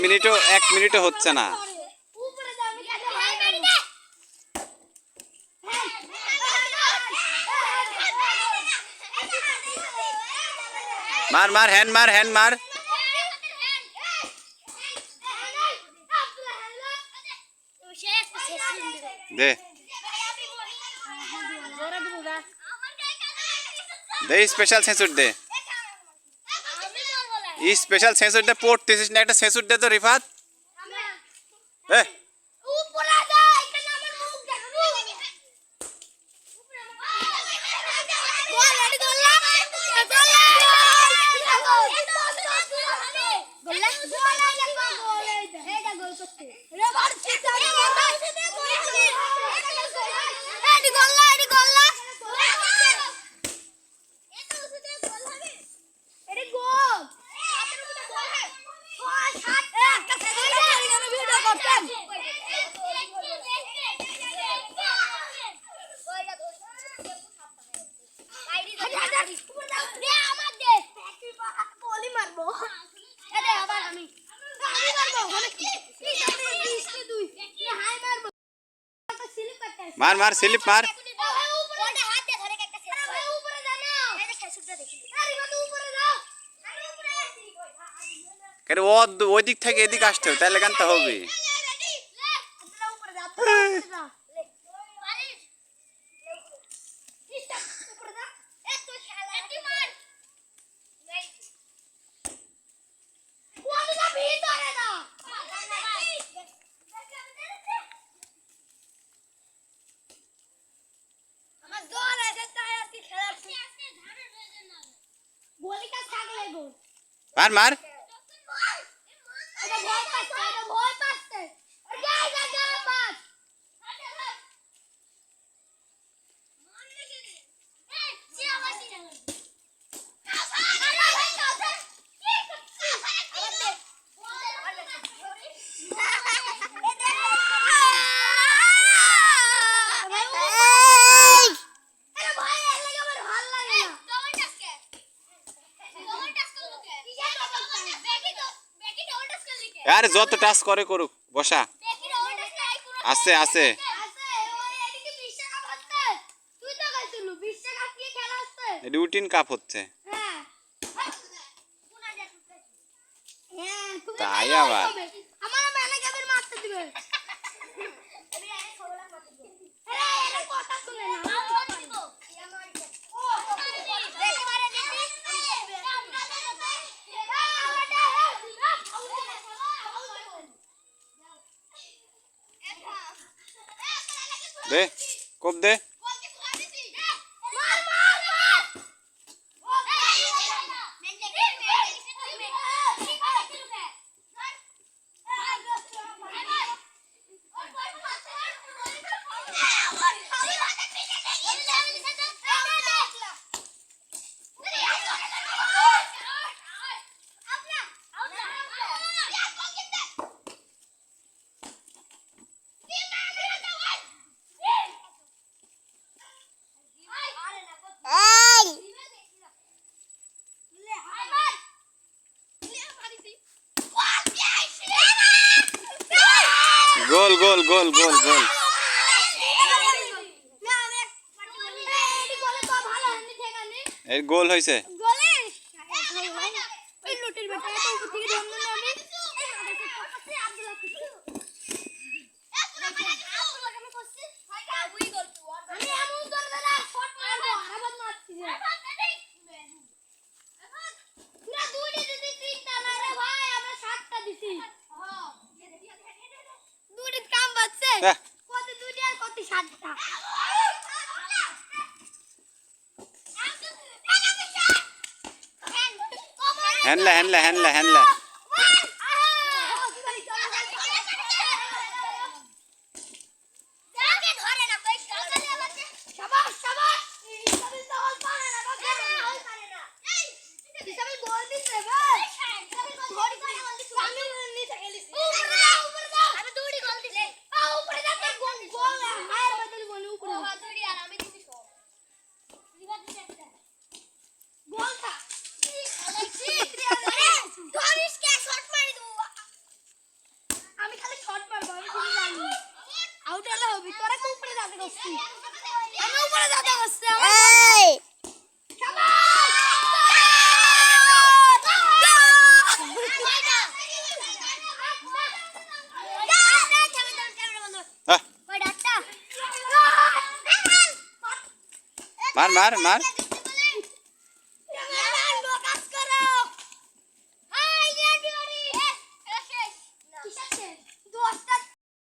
মিনিটও, এক মিনিটও হচ্ছে না। মারি, মার, হ্যান্ড মার হ্যান্ড মার। দে। দে স্পেশাল ছেঁচুর দে। স্পেশাল ছেঁচুর দে পড়তেছিস না একটা ছেঁচুর দে তো রিফাত এ উপরে যা এখানে আমার মুখ দেখ গোল রেডি গোল্লা মার মার স্লিপ মার। কেন ওই দিক থেকে এদিক আসতে হবে তাহলে গানটা হবে আমার দল আছে তাই আর কি খেলার বলিকা থাকলে গোল মার মার। আরে যত টাচ করে করুক বসা। আছে আছে। রুটিন কাপ হচ্ছে। হ্যাঁ। তাই আবার। দে কোপ দে গোল গোল গোল গোল। এই গোল হয়েছে হ্যাঁ। কত দুইটা আর কত সাতটা। করছি আমি উপরে যাতে করছি এই মার মার মার